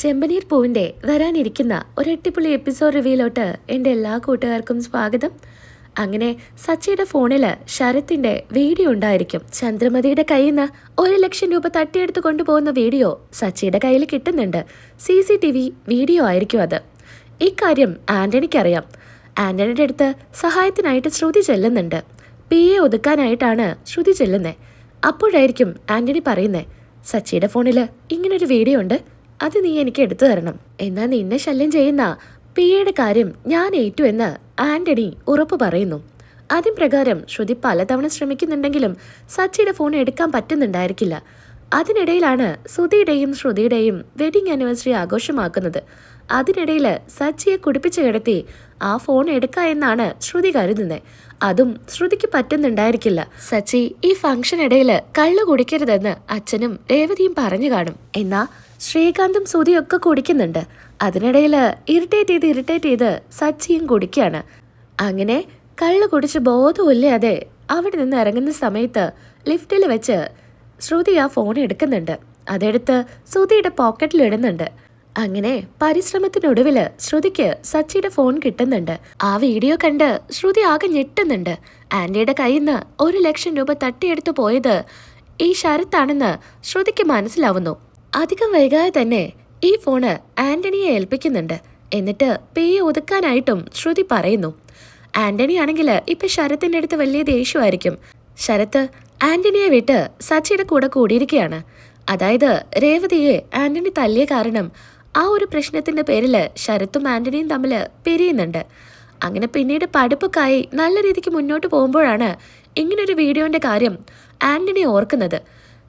ചെമ്പനീർ പൂവിന്റെ വരാനിരിക്കുന്ന ഒരു അടിപൊളി എപ്പിസോഡ് റിവ്യൂലോട്ട് എന്റെ എല്ലാ കൂട്ടുകാർക്കും സ്വാഗതം. അങ്ങനെ സച്ചിയുടെ ഫോണിൽ ശരത്തിന്റെ വീഡിയോ ഉണ്ടായിരിക്കും. ചന്ദ്രമതിയുടെ കയ്യിൽ നിന്ന് ഒരു ലക്ഷം രൂപ തട്ടിയെടുത്ത് കൊണ്ടുപോകുന്ന വീഡിയോ സച്ചിയുടെ കയ്യിൽ കിട്ടുന്നുണ്ട്. C C T V video ആയിരിക്കും അത്. ഇക്കാര്യം ആന്റണിക്കറിയാം ആന്റണിയുടെ അടുത്ത് സഹായത്തിനായിട്ട് ശ്രുതി ചെല്ലുന്നുണ്ട്. പി എ ഒതുക്കാനായിട്ടാണ് ശ്രുതി ചെല്ലുന്നത് അപ്പോഴായിരിക്കും ആന്റണി പറയുന്നത് സച്ചിയുടെ ഫോണിൽ ഇങ്ങനൊരു വീഡിയോ ഉണ്ട്. അത് നീ എനിക്ക് എടുത്തു തരണം. എന്നാ നിന്നെ ശല്യം ചെയ്യുന്ന പിയുടെ കാര്യം ഞാൻ ഏറ്റു എന്ന് ആന്റണി ഉറപ്പ് പറയുന്നു. ആദ്യം പ്രകാരം ശ്രുതി പലതവണ ശ്രമിക്കുന്നുണ്ടെങ്കിലും സച്ചിയുടെ ഫോൺ എടുക്കാൻ പറ്റുന്നുണ്ടായിരിക്കില്ല. അതിനിടയിലാണ് സുധിയുടെയും ശ്രുതിയുടെയും വെഡിങ് ആനിവേഴ്സറി ആഘോഷമാക്കുന്നത്. അതിനിടയിൽ സച്ചിയെ കുടിപ്പിച്ചു കിടത്തി ആ ഫോൺ എടുക്ക എന്നാണ് ശ്രുതി കരുതുന്നത്. അതും ശ്രുതിക്ക് പറ്റുന്നുണ്ടായിരിക്കില്ല. സച്ചി ഈ ഫംഗ്ഷൻ ഇടയിൽ കള്ളു കുടിക്കരുതെന്ന് അച്ഛനും രേവതിയും പറഞ്ഞു കാണും. എന്നാ ശ്രീകാന്തും സുധിയൊക്കെ കുടിക്കുന്നുണ്ട്. അതിനിടയിൽ ഇറിറ്റേറ്റ് ചെയ്ത് ഇറിറ്റേറ്റ് ചെയ്ത് സച്ചിയും കുടിക്കുകയാണ്. അങ്ങനെ കള്ള് കുടിച്ച് ബോധമില്ലാതെ അവിടെ നിന്ന് ഇറങ്ങുന്ന സമയത്ത് ലിഫ്റ്റിൽ വെച്ച് ശ്രുതി ആ ഫോൺ എടുക്കുന്നുണ്ട്. അതെടുത്ത് സുധിയുടെ പോക്കറ്റിൽ ഇടുന്നുണ്ട്. അങ്ങനെ പരിശ്രമത്തിനൊടുവിൽ ശ്രുതിക്ക് സച്ചിയുടെ ഫോൺ കിട്ടുന്നുണ്ട്. ആ വീഡിയോ കണ്ട് ശ്രുതി ആകെ ഞെട്ടുന്നുണ്ട്. ആന്റിയുടെ കയ്യിൽ നിന്ന് ഒരു ലക്ഷം രൂപ തട്ടിയെടുത്തു പോയത് ഈ ശരത്താണെന്ന് ശ്രുതിക്ക് മനസ്സിലാവുന്നു. അധികം വൈകാതെ തന്നെ ഈ ഫോണ് ആന്റണിയെ ഏൽപ്പിക്കുന്നുണ്ട്. എന്നിട്ട് പേയെ ഒതുക്കാനായിട്ടും ശ്രുതി പറയുന്നു. ആന്റണി ആണെങ്കിൽ ഇപ്പൊ ശരത്തിന്റെ അടുത്ത് വലിയ ദേഷ്യമായിരിക്കും. ശരത്ത് ആന്റണിയെ വിട്ട് സച്ചിയുടെ കൂടെ കൂടിയിരിക്കുകയാണ്. അതായത് രേവതിയെ ആന്റണി തല്ലിയ കാരണം ആ ഒരു പ്രശ്നത്തിന്റെ പേരിൽ ശരത്തും ആന്റണിയും തമ്മിൽ പിരിയുന്നുണ്ട്. അങ്ങനെ പിന്നീട് പഠിപ്പൊക്കായി നല്ല രീതിക്ക് മുന്നോട്ട് പോകുമ്പോഴാണ് ഇങ്ങനൊരു വീഡിയോന്റെ കാര്യം ആന്റണി ഓർക്കുന്നത്.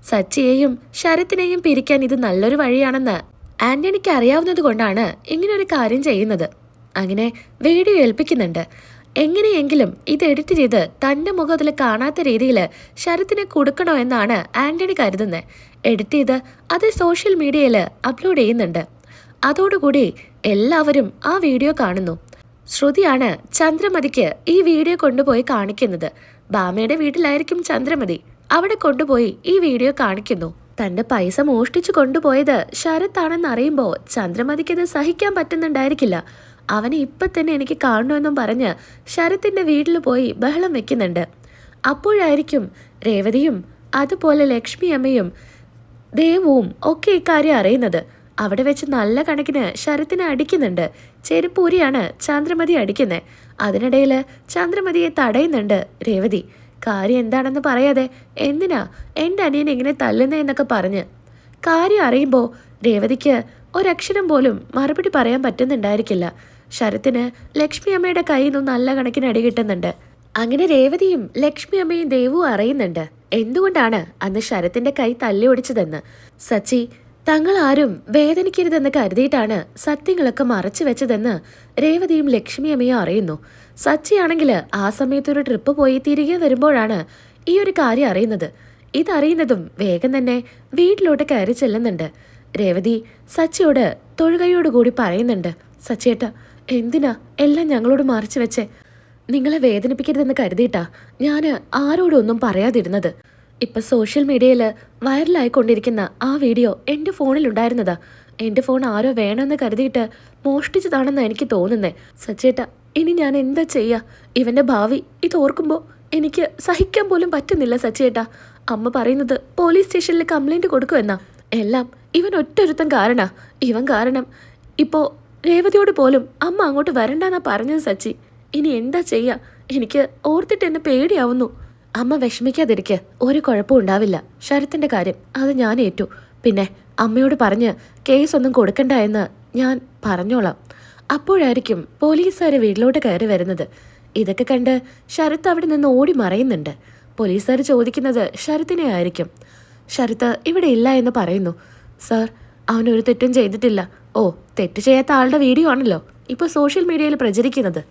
സച്ചിയെയും ശരത്തിനെയും പിരിക്കാൻ ഇത് നല്ലൊരു വഴിയാണെന്ന് ആന്റണിക്ക് അറിയാവുന്നത് കൊണ്ടാണ് ഇങ്ങനൊരു കാര്യം ചെയ്യുന്നത്. അങ്ങനെ വീഡിയോ ഏൽപ്പിക്കുന്നുണ്ട്. എങ്ങനെയെങ്കിലും ഇത് എഡിറ്റ് ചെയ്ത് തന്റെ മുഖത്തിൽ കാണാത്ത രീതിയിൽ ശരത്തിനെ കൊടുക്കണോ എന്നാണ് ആന്റണി കരുതുന്നത് എഡിറ്റ് ചെയ്ത് അത് സോഷ്യൽ മീഡിയയിൽ അപ്ലോഡ് ചെയ്യുന്നുണ്ട്. അതോടുകൂടി എല്ലാവരും ആ വീഡിയോ കാണുന്നു. ശ്രുതിയാണ് ചന്ദ്രമതിക്ക് ഈ വീഡിയോ കൊണ്ടുപോയി കാണിക്കുന്നത്. ബാമയുടെ വീട്ടിലായിരിക്കും ചന്ദ്രമതി. അവിടെ കൊണ്ടുപോയി ഈ വീഡിയോ കാണിക്കുന്നു. തന്റെ പൈസ മോഷ്ടിച്ചു കൊണ്ടുപോയത് ശരത്താണെന്ന് അറിയുമ്പോൾ ചന്ദ്രമതിക്കത് സഹിക്കാൻ പറ്റുന്നുണ്ടായിരിക്കില്ല. അവനെ ഇപ്പൊ തന്നെ എനിക്ക് കാണണമെന്നും പറഞ്ഞ് ശരത്തിന്റെ വീട്ടിൽ പോയി ബഹളം വെക്കുന്നുണ്ട്. അപ്പോഴായിരിക്കും രേവതിയും അതുപോലെ ലക്ഷ്മി അമ്മയും ദേവവും ഒക്കെ ഇക്കാര്യം അറിയുന്നത്. അവിടെ വെച്ച് നല്ല കണക്കിന് ശരത്തിനെ അടിക്കുന്നുണ്ട്. ചെരുപ്പൂരിയാണ് ചന്ദ്രമതി അടിക്കുന്നത് അതിനിടയിൽ ചന്ദ്രമതിയെ തടയുന്നുണ്ട് രേവതി. കാര്യം എന്താണെന്ന് പറയാതെ എന്തിനാ എന്റെ അനിയൻ ഇങ്ങനെ തല്ലുന്നതെന്നൊക്കെ പറഞ്ഞ്. കാര്യം അറിയുമ്പോൾ രേവതിക്ക് ഒരക്ഷരം പോലും മറുപടി പറയാൻ പറ്റുന്നുണ്ടായിരിക്കില്ല. ശരത്തിന് ലക്ഷ്മി അമ്മയുടെ കയ്യിൽ നിന്നും നല്ല കണക്കിന് അടി കിട്ടുന്നുണ്ട്. അങ്ങനെ രേവതിയും ലക്ഷ്മി അമ്മയും ദേവും അറിയുന്നുണ്ട്. എന്തുകൊണ്ടാണ് അന്ന് ശരത്തിന്റെ കൈ തല്ലി ഓടിച്ചതെന്ന്? സച്ചി തങ്ങൾ ആരും വേദനിക്കരുതെന്ന് കരുതിയിട്ടാണ് സത്യങ്ങളൊക്കെ മറച്ചു വെച്ചതെന്ന് രേവതിയും ലക്ഷ്മി അമ്മയും അറിയുന്നു. സച്ചിയാണെങ്കിൽ ആ സമയത്ത് ഒരു ട്രിപ്പ് പോയി തിരികെ വരുമ്പോഴാണ് ഈ ഒരു കാര്യം അറിയുന്നത്. ഇതറിയുന്നതും വേഗം തന്നെ വീട്ടിലോട്ട് കയറി ചെല്ലുന്നുണ്ട്. രേവതി സച്ചിയോട് തൊഴുകയോട് കൂടി പറയുന്നുണ്ട് സച്ചിയേട്ട എന്തിനാ എല്ലാം ഞങ്ങളോട് മറിച്ചു വെച്ചേ? നിങ്ങളെ വേദനിപ്പിക്കരുതെന്ന് കരുതിയിട്ടാ ഞാൻ ആരോടൊന്നും പറയാതിരുന്നത്. ഇപ്പൊ സോഷ്യൽ മീഡിയയിൽ വൈറലായിക്കൊണ്ടിരിക്കുന്ന ആ വീഡിയോ എന്റെ ഫോണിലുണ്ടായിരുന്നതാ എന്റെ ഫോൺ ആരോ വേണമെന്ന് കരുതിയിട്ട് മോഷ്ടിച്ചതാണെന്ന് എനിക്ക് തോന്നുന്നേ. സച്ചേട്ട ഇനി ഞാൻ എന്താ ചെയ്യാ? ഇവന്റെ ഭാവി ഇത് ഓർക്കുമ്പോൾ എനിക്ക് സഹിക്കാൻ പോലും പറ്റുന്നില്ല സച്ചേട്ട. അമ്മ പറയുന്നത് പോലീസ് സ്റ്റേഷനിൽ കംപ്ലൈന്റ് കൊടുക്കുമെന്നാ. എല്ലാം ഇവൻ ഒറ്റൊരുത്തൻ കാരണ. ഇവൻ കാരണം ഇപ്പോ രേവതിയോട് പോലും അമ്മ അങ്ങോട്ട് വരണ്ടെന്നാ പറഞ്ഞത് സച്ചി. ഇനി എന്താ ചെയ്യാ? എനിക്ക് ഓർത്തിട്ട് എന്നെ പേടിയാവുന്നു. അമ്മ വിഷമിക്കാതിരിക്കെ ഒരു കുഴപ്പവും ഉണ്ടാവില്ല. ശരത്തിന്റെ കാര്യം അത് ഞാൻ ഏറ്റു. പിന്നെ അമ്മയോട് പറഞ്ഞ് കേസൊന്നും കൊടുക്കണ്ട എന്ന് ഞാൻ പറഞ്ഞോളാം. അപ്പോഴായിരിക്കും പോലീസുകാർ വീട്ടിലോട്ട് കയറി വരുന്നത്. ഇതൊക്കെ കണ്ട് ശരത്ത് അവിടെ നിന്ന് ഓടി മറയുന്നുണ്ട്. പോലീസുകാർ ചോദിക്കുന്നത് ശരത്തിനെ ആയിരിക്കും. ശരത്ത് ഇവിടെ ഇല്ല എന്ന് പറയുന്നു. സാർ അവനൊരു തെറ്റും ചെയ്തിട്ടില്ല. ഓ തെറ്റ് ചെയ്യാത്ത ആളുടെ വീഡിയോ ആണല്ലോ. ഇപ്പോൾ സോഷ്യൽ മീഡിയയിൽ പ്രചരിക്കുന്നത്.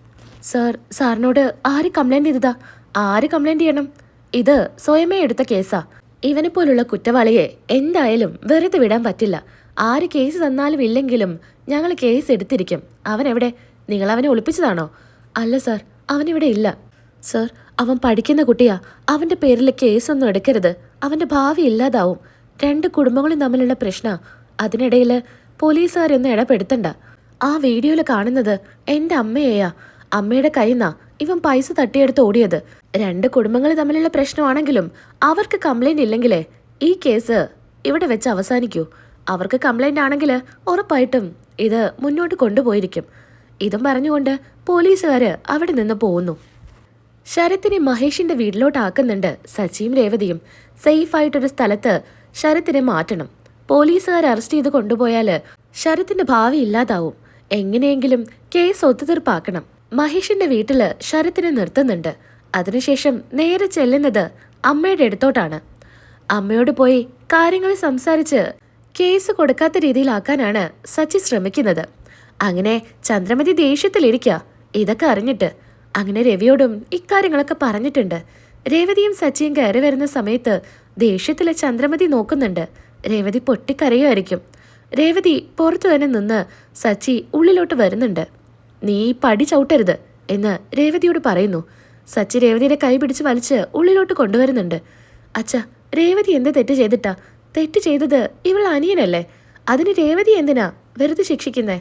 സാർ സാറിനോട് ആര് കംപ്ലൈന്റ് ചെയ്തതാ? ആര് കംപ്ലൈന്റ് ചെയ്യണം? ഇത് സ്വയമേ എടുത്ത കേസാ. ഇവനെ പോലുള്ള കുറ്റവാളിയെ എന്തായാലും വെറുതെ വിടാൻ പറ്റില്ല. ആര് കേസ് തന്നാലും ഇല്ലെങ്കിലും ഞങ്ങൾ കേസ് എടുത്തിരിക്കും. അവൻ എവിടെ നിങ്ങൾ അവനെ ഒളിപ്പിച്ചതാണോ? അല്ല സാർ. അവനിവിടെ ഇല്ല. സർ അവൻ പഠിക്കുന്ന കുട്ടിയാ. അവന്റെ പേരിൽ കേസൊന്നും എടുക്കരുത്. അവന്റെ ഭാവി ഇല്ലാതാവും. രണ്ട് കുടുംബങ്ങളും തമ്മിലുള്ള പ്രശ്ന. അതിനിടയിൽ പോലീസുകാരൊന്നും ഇടപെടുത്തണ്ട. ആ വീഡിയോയിൽ കാണുന്നത് എന്റെ അമ്മയെയാ. അമ്മയുടെ കൈന്നാ ഇവൻ പൈസ തട്ടിയെടുത്ത് ഓടിയത്. രണ്ട് കുടുംബങ്ങൾ തമ്മിലുള്ള പ്രശ്നമാണെങ്കിലും അവർക്ക് കംപ്ലൈന്റ് ഇല്ലെങ്കിലേ ഈ കേസ് ഇവിടെ വെച്ച് അവസാനിക്കൂ. അവർക്ക് കംപ്ലൈന്റ് ആണെങ്കിൽ ഉറപ്പായിട്ടും ഇത് മുന്നോട്ട് കൊണ്ടുപോയിരിക്കും. ഇതും പറഞ്ഞുകൊണ്ട് പോലീസുകാര് അവിടെ നിന്ന് പോകുന്നു ശരത്തിനെ മഹേഷിന്റെ വീട്ടിലോട്ടാക്കുന്നുണ്ട് സച്ചിയും രേവതിയും. സേഫായിട്ടൊരു സ്ഥലത്ത് ശരത്തിനെ മാറ്റണം. പോലീസുകാർ അറസ്റ്റ് ചെയ്ത് കൊണ്ടുപോയാൽ ശരത്തിന്റെ ഭാവി ഇല്ലാതാവും. എങ്ങനെയെങ്കിലും കേസ് ഒത്തുതീർപ്പാക്കണം. മഹേഷിന്റെ വീട്ടിൽ ശരത്തിനെ നിർത്തുന്നുണ്ട്. അതിനുശേഷം നേരെ ചെല്ലുന്നത് അമ്മയുടെ അടുത്തോട്ടാണ്. അമ്മയോട് പോയി കാര്യങ്ങൾ സംസാരിച്ച് കേസ് കൊടുക്കാത്ത രീതിയിലാക്കാനാണ് സച്ചി ശ്രമിക്കുന്നത്. അങ്ങനെ ചന്ദ്രമതി ദേഷ്യത്തിലിരിക്കുക ഇതൊക്കെ അറിഞ്ഞിട്ട് അങ്ങനെ രവിയോടും ഇക്കാര്യങ്ങളൊക്കെ പറഞ്ഞിട്ടുണ്ട്. രേവതിയും സച്ചിയും കയറി വരുന്ന സമയത്ത് ദേഷ്യത്തിലെ ചന്ദ്രമതി നോക്കുന്നുണ്ട്. രേവതി പൊട്ടിക്കരയുമായിരിക്കും. രേവതി പുറത്തു തന്നെ നിന്ന് സച്ചി ഉള്ളിലോട്ട് വരുന്നുണ്ട്. നീ പടി ചവിട്ടരുത് എന്ന് രേവതിയോട് പറയുന്നു. സച്ചി രേവതിയുടെ കൈ പിടിച്ച് വലിച്ച് ഉള്ളിലോട്ട് കൊണ്ടുവരുന്നുണ്ട്. അച്ഛ രേവതി എന്ത് തെറ്റ് ചെയ്തിട്ടാ? തെറ്റ് ചെയ്തത് ഇവൾ അനിയനല്ലേ? അതിന് രേവതി എന്തിനാ വെറുതെ ശിക്ഷിക്കുന്നേ?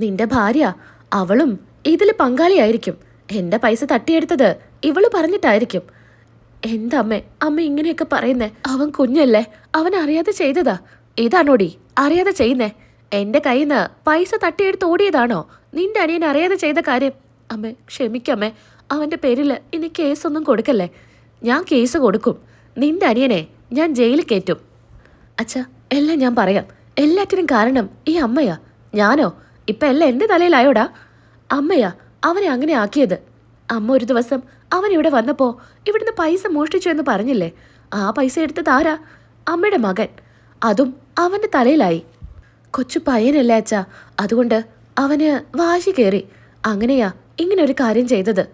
നിന്റെ ഭാര്യ അവളും ഇതിൽ പങ്കാളിയായിരിക്കും. എന്റെ പൈസ തട്ടിയെടുത്തത് ഇവൾ പറഞ്ഞിട്ടായിരിക്കും. എന്തമ്മേ അമ്മ ഇങ്ങനെയൊക്കെ പറയുന്നേ? അവൻ കുഞ്ഞല്ലേ? അവൻ അറിയാതെ ചെയ്തതാ? ഇതാണോടി അറിയാതെ ചെയ്യുന്നേ? എന്റെ കയ്യിൽ നിന്ന് പൈസ തട്ടിയെടുത്ത് ഓടിയതാണോ? നിന്റെ അനിയൻ അറിയാതെ ചെയ്ത കാര്യം. അമ്മേ ക്ഷമിക്കമ്മേ അവന്റെ പേരിൽ ഇനി കേസൊന്നും കൊടുക്കല്ലേ? ഞാൻ കേസ് കൊടുക്കും. നിന്റെ അനിയനെ ഞാൻ ജയിലിൽ കയറ്റും. അച്ഛാ എല്ലാം ഞാൻ പറയാം. എല്ലാറ്റിനും കാരണം ഈ അമ്മയാ. ഞാനോ? ഇപ്പം എല്ലാം എന്റെ തലയിലായോടാ? അമ്മയാ അവനെ അങ്ങനെ ആക്കിയത്. അമ്മ ഒരു ദിവസം അവൻ ഇവിടെ വന്നപ്പോൾ ഇവിടുന്ന് പൈസ മോഷ്ടിച്ചു എന്ന് പറഞ്ഞില്ലേ? ആ പൈസ എടുത്തത് താരാ അമ്മയുടെ മകൻ. അതും അവന്റെ തലയിലായി. കൊച്ചു പയ്യനല്ലേ അച്ഛാ. അതുകൊണ്ട് അവന് വാശി കയറി അങ്ങനെയാ ഇങ്ങനെ ഒരു കാര്യം ചെയ്തത്.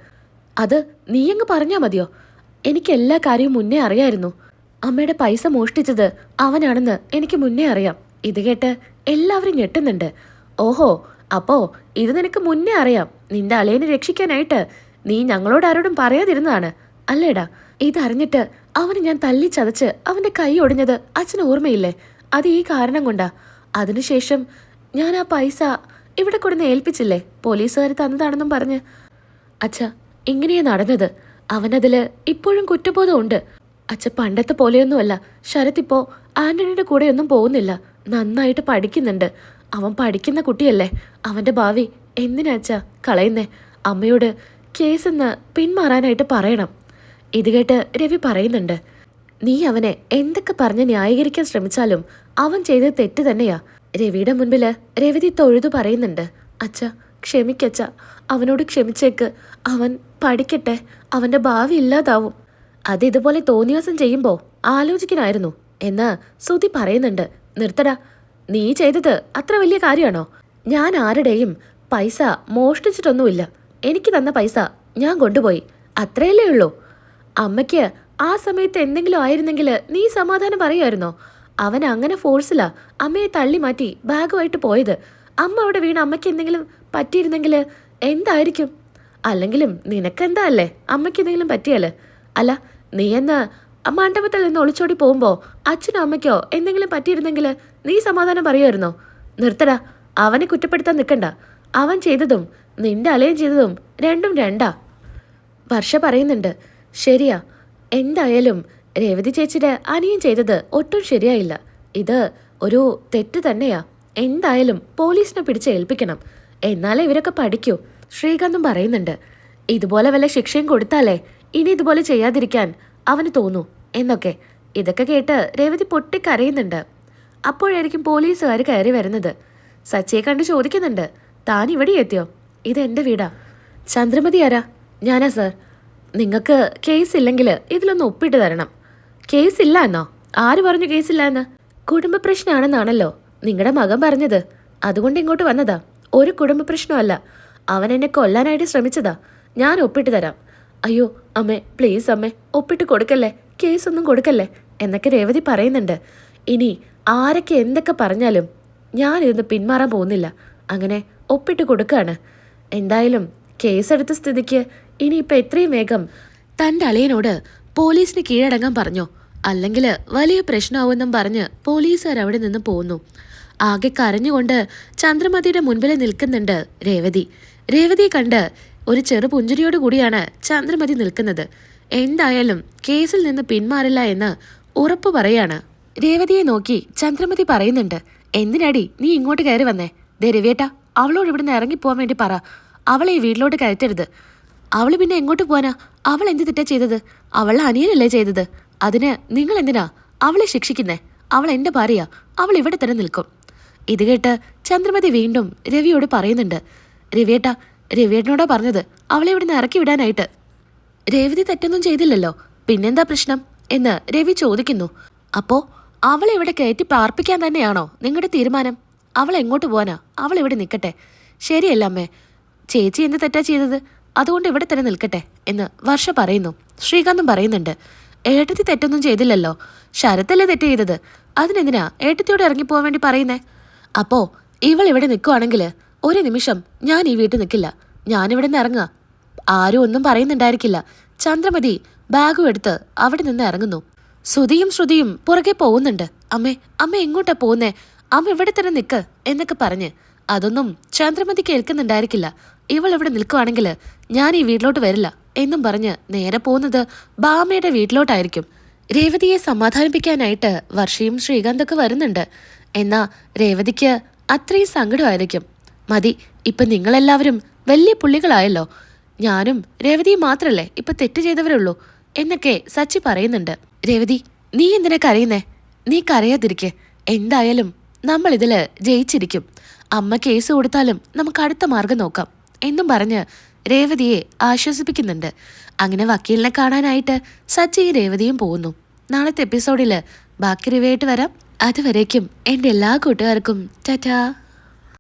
അത് നീയങ്ങ് പറഞ്ഞാ മതിയോ? എനിക്ക് എല്ലാ കാര്യവും മുന്നേ അറിയായിരുന്നു. അമ്മയുടെ പൈസ മോഷ്ടിച്ചത് അവനാണെന്ന് എനിക്ക് മുന്നേ അറിയാം. ഇത് കേട്ട് എല്ലാവരും ഞെട്ടുന്നുണ്ട്. ഓഹോ അപ്പോ ഇത് നിനക്ക് മുന്നേ അറിയാം. നിന്റെ അളിയനെ രക്ഷിക്കാനായിട്ട് നീ ഞങ്ങളോട് ആരോടും പറയാതിരുന്നതാണ്. അല്ലേടാ ഇതറിഞ്ഞിട്ട് അവന് ഞാൻ തല്ലി ചതച്ച് അവന്റെ കൈ ഒടിഞ്ഞത് അച്ഛന് ഓർമ്മയില്ലേ? അത് ഈ കാരണം കൊണ്ടാ. അതിനുശേഷം ഞാൻ ആ പൈസ ഇവിടെ കൊടുന്ന് ഏൽപ്പിച്ചില്ലേ? പോലീസുകാർ തന്നതാണെന്നും പറഞ്ഞ്. അച്ഛ ഇങ്ങനെയാ നടന്നത്. അവനതിൽ ഇപ്പോഴും കുറ്റബോധമുണ്ട്. അച്ഛ പണ്ടത്തെ പോലെയൊന്നുമല്ല. ശരത് ഇപ്പോ ആന്റണിയുടെ കൂടെയൊന്നും പോകുന്നില്ല. നന്നായിട്ട് പഠിക്കുന്നുണ്ട്. അവൻ പഠിക്കുന്ന കുട്ടിയല്ലേ. അവന്റെ ഭാവി എന്തിനാ അച്ഛ കളയുന്നേ? അമ്മയോട് കേസെന്ന് പിന്മാറാനായിട്ട് പറയണം. ഇത് കേട്ട് രവി പറയുന്നുണ്ട്. നീ അവനെ എന്തൊക്കെ പറഞ്ഞ് ന്യായീകരിക്കാൻ ശ്രമിച്ചാലും അവൻ ചെയ്തത് തെറ്റ് തന്നെയാ. രവിയുടെ മുൻപിൽ രവിതി തൊഴുതു പറയുന്നുണ്ട്. അച്ഛ ക്ഷമിക്കച്ച അവനോട് ക്ഷമിച്ചേക്ക്. അവൻ പഠിക്കട്ടെ. അവന്റെ ഭാവി ഇല്ലാതാവും. അത് ഇതുപോലെ തോന്നിയാസം ചെയ്യുമ്പോൾ ആലോചിക്കണായിരുന്നു എന്ന് ശ്രുതി പറയുന്നുണ്ട്. നിർത്തടാ. നീ ചെയ്തത് അത്ര വലിയ കാര്യമാണോ? ഞാൻ ആരുടെയും പൈസ മോഷ്ടിച്ചിട്ടൊന്നുമില്ല. എനിക്ക് തന്ന പൈസ ഞാൻ കൊണ്ടുപോയി. അത്രയല്ലേ ഉള്ളൂ. അമ്മയ്ക്ക് ആ സമയത്ത് എന്തെങ്കിലും ആയിരുന്നെങ്കിൽ നീ സമാധാനം പറയുമായിരുന്നോ? അവൻ അങ്ങനെ ഫോഴ്സിലാ അമ്മയെ തള്ളി മാറ്റി ബാഗുമായിട്ട് പോയത്. അമ്മ അവിടെ വീണ് അമ്മയ്ക്ക് എന്തെങ്കിലും പറ്റിയിരുന്നെങ്കിൽ എന്തായിരിക്കും? അല്ലെങ്കിലും നിനക്കെന്താ അല്ലേ? അമ്മയ്ക്ക് എന്തെങ്കിലും പറ്റിയല്ലേ അല്ല നീ എന്ന് മണ്ഡപത്തിൽ നിന്ന് ഒളിച്ചോടി പോകുമ്പോൾ അച്ഛനോ അമ്മയ്ക്കോ എന്തെങ്കിലും പറ്റിയിരുന്നെങ്കിൽ നീ സമാധാനം പറയുമായിരുന്നോ? നിർത്തടാ അവനെ കുറ്റപ്പെടുത്താൻ നിൽക്കണ്ട അവൻ ചെയ്തതും നിന്റെ അലയം ചെയ്തതും രണ്ടും രണ്ടാ. വർഷ പറയുന്നുണ്ട് ശരിയാ എന്തായാലും രേവതി ചേച്ചിയുടെ അനിയൻ ചെയ്തത് ഒട്ടും ശരിയായില്ല. ഇത് ഒരു തെറ്റ് തന്നെയാ. എന്തായാലും പോലീസിനെ പിടിച്ച് ഏൽപ്പിക്കണം. എന്നാലേ ഇവരൊക്കെ പഠിക്കൂ. ശ്രീകാന്തും പറയുന്നുണ്ട് ഇതുപോലെ വല്ല ശിക്ഷയും കൊടുത്താലേ ഇനി ഇതുപോലെ ചെയ്യാതിരിക്കാൻ അവന് തോന്നൂ എന്നൊക്കെ. ഇതൊക്കെ കേട്ട് രേവതി പൊട്ടിക്കരയുന്നുണ്ട്. അപ്പോഴായിരിക്കും പോലീസുകാർ കയറി വരുന്നത്. സച്ചിയെ കണ്ട് ചോദിക്കുന്നുണ്ട് താൻ ഇവിടെ എത്തിയോ? ഇത് എന്റെ വീടാ. ചന്ദ്രമതി ആരാ? ഞാനാ സാർ. നിങ്ങൾക്ക് കേസ് ഇല്ലെങ്കിൽ ഇതിലൊന്ന് ഒപ്പിട്ട് തരണം. കേസ് ഇല്ല എന്നോ? ആര് പറഞ്ഞു കേസില്ല എന്ന്? കുടുംബ പ്രശ്നമാണെന്നാണല്ലോ നിങ്ങളുടെ മകൻ പറഞ്ഞത്. അതുകൊണ്ട് ഇങ്ങോട്ട് വന്നതാ. ഒരു കുടുംബ പ്രശ്നമല്ല അവൻ എന്നെ കൊല്ലാനായിട്ട് ശ്രമിച്ചതാ. ഞാൻ ഒപ്പിട്ട് തരാം. അയ്യോ അമ്മേ പ്ലീസ് അമ്മേ ഒപ്പിട്ട് കൊടുക്കല്ലേ? കേസൊന്നും കൊടുക്കല്ലേ? എന്നൊക്കെ രേവതി പറയുന്നുണ്ട്. ഇനി ആരൊക്കെ എന്തൊക്കെ പറഞ്ഞാലും ഞാൻ ഇതിന്ന് പിന്മാറാൻ പോകുന്നില്ല. അങ്ങനെ ഒപ്പിട്ട് കൊടുക്കുകയാണ് എന്തായാലും കേസെടുത്ത സ്ഥിതിക്ക് ഇനിയിപ്പോൾ എത്രയും വേഗം തന്റെ അളിയനോട് പോലീസിന് കീഴടങ്ങാൻ പറഞ്ഞോ? അല്ലെങ്കിൽ വലിയ പ്രശ്നമാവുമെന്നും പറഞ്ഞ് പോലീസുകാർ അവിടെ നിന്ന് പോന്നു. ആകെ കരഞ്ഞുകൊണ്ട് ചന്ദ്രമതിയുടെ മുൻപിൽ നിൽക്കുന്നുണ്ട് രേവതി. രേവതിയെ കണ്ട് ഒരു ചെറു പുഞ്ചിരിയോട് കൂടിയാണ് ചന്ദ്രമതി നിൽക്കുന്നത്. എന്തായാലും കേസിൽ നിന്ന് പിന്മാറില്ല എന്ന് ഉറപ്പ് പറയാണ്. രേവതിയെ നോക്കി ചന്ദ്രമതി പറയുന്നുണ്ട് എന്തിനടി നീ ഇങ്ങോട്ട് കയറി വന്നേ? ദേ രവിയേട്ടാ അവളോട് ഇവിടുന്ന് ഇറങ്ങിപ്പോവാൻ വേണ്ടി പറ. അവളെ ഈ വീട്ടിലോട്ട് കയറ്റരുത്. അവൾ പിന്നെ എങ്ങോട്ട് പോവാനാ? അവൾ എന്ത് തെറ്റാ ചെയ്തത്? അവളെ അനിയനല്ലേ ചെയ്തത്? അതിന് നിങ്ങൾ എന്തിനാ അവളെ ശിക്ഷിക്കുന്നേ? അവൾ എന്റെ ഭാര്യയാ. അവൾ ഇവിടെ തന്നെ നിൽക്കും. ഇത് കേട്ട് ചന്ദ്രമതി വീണ്ടും രവിയോട് പറയുന്നുണ്ട്. രവിയേട്ട രവിയേട്ടനോടാ പറഞ്ഞത്. അവളെ ഇവിടുന്ന് ഇറക്കി വിടാനായിട്ട്. രേവതി തെറ്റൊന്നും ചെയ്തില്ലല്ലോ. പിന്നെന്താ പ്രശ്നം? എന്ന് രവി ചോദിക്കുന്നു. അപ്പോ അവളെ ഇവിടെ കയറ്റി പാർപ്പിക്കാൻ തന്നെയാണോ നിങ്ങളുടെ തീരുമാനം? അവൾ എങ്ങോട്ട് പോവാനാ? അവൾ ഇവിടെ നിൽക്കട്ടെ. ശരിയല്ല അമ്മേ. ചേച്ചി എന്ത് തെറ്റാ ചെയ്തത്? അതുകൊണ്ട് ഇവിടെ തന്നെ നിൽക്കട്ടെ എന്ന് വർഷ പറയുന്നു. ശ്രീകാന്തും പറയുന്നുണ്ട്. ഏട്ടത്തി തെറ്റൊന്നും ചെയ്തില്ലല്ലോ. ശരത്തല്ലേ തെറ്റ് ചെയ്തത്. അതിനെന്തിനാ ഏട്ടത്തിയോട് ഇറങ്ങിപ്പോവാൻ വേണ്ടി പറയുന്നേ? അപ്പോ ഇവൾ ഇവിടെ നിൽക്കുവാണെങ്കിൽ ഒരു നിമിഷം ഞാൻ ഈ വീട്ടിൽ നിൽക്കില്ല ഞാനിവിടെ നിന്ന് ഇറങ്ങുക. ആരും ഒന്നും പറയുന്നുണ്ടായിരിക്കില്ല. ചന്ദ്രമതി ബാഗും എടുത്ത് അവിടെ നിന്ന് ഇറങ്ങുന്നു. ശ്രുതിയും ശ്രുതിയും പുറകെ പോകുന്നുണ്ട്. അമ്മേ അമ്മ എങ്ങോട്ടാ പോകുന്നേ? അമ്മ ഇവിടെ തന്നെ നിൽക്ക് എന്നൊക്കെ പറഞ്ഞ് അതൊന്നും ചന്ദ്രമതി കേൾക്കുന്നുണ്ടായിരിക്കില്ല. ഇവൾ ഇവിടെ നിൽക്കുവാണെങ്കിൽ ഞാൻ ഈ വീട്ടിലോട്ട് വരില്ല. എന്നും പറഞ്ഞ് നേരെ പോകുന്നത് ബാമയുടെ വീട്ടിലോട്ടായിരിക്കും. രേവതിയെ സമാധാനിപ്പിക്കാനായിട്ട് വർഷയും ശ്രീകാന്തൊക്കെ വരുന്നുണ്ട്. എന്നാ രേവതിക്ക് അത്രയും സങ്കടമായിരിക്കും. മതി ഇപ്പൊ നിങ്ങളെല്ലാവരും വലിയ പുള്ളികളായല്ലോ. ഞാനും രേവതിയും മാത്രല്ലേ ഇപ്പൊ തെറ്റ് ചെയ്തവരുള്ളൂ എന്നൊക്കെ സച്ചി പറയുന്നുണ്ട്. രേവതി നീ എന്തിനാ കരയുന്നേ? നീ കരയാതിരിക്കെ. എന്തായാലും നമ്മൾ ഇതിൽ ജയിച്ചിരിക്കും. അമ്മ കേസ് കൊടുത്താലും നമുക്ക് അടുത്ത മാർഗം നോക്കാം എന്നും പറഞ്ഞ് രേവതിയെ ആശ്വസിപ്പിക്കുന്നുണ്ട്. അങ്ങനെ വക്കീലിനെ കാണാനായിട്ട് സച്ചിയും രേവതിയും പോകുന്നു. നാളത്തെ എപ്പിസോഡിൽ ബാക്കി റിവേറ്റ് വരാം. അതുവരേക്കും എന്റെ എല്ലാ കൂട്ടുകാർക്കും ടാറ്റാ.